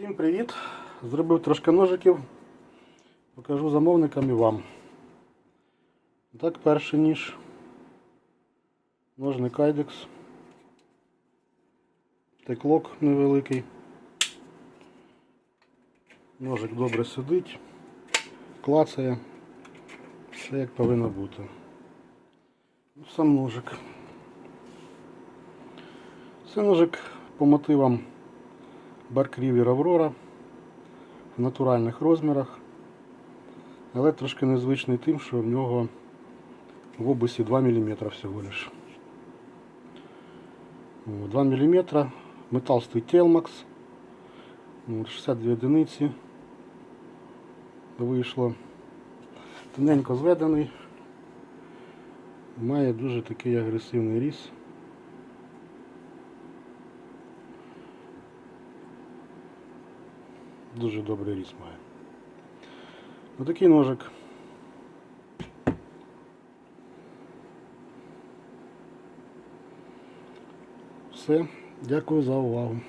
Всім привіт! Зробив трошки ножиків. Покажу замовникам і вам. Так, перший ніж. Ножний кайдекс. Теклок невеликий. Ножик добре сидить, клацає. Все як повинно бути. Сам ножик. Це ножик по мотивам Баркрівер Аврора в натуральних розмірах, але трошки незвичний тим, що в нього в обусі 2 мм всього лиш. 2 мм, метал стоїть Telmax, 62 одиниці вийшло. Тоненько зведений, має дуже такий агресивний різ. Дуже добрий ріс має. Отакий ножик. Все. Дякую за увагу.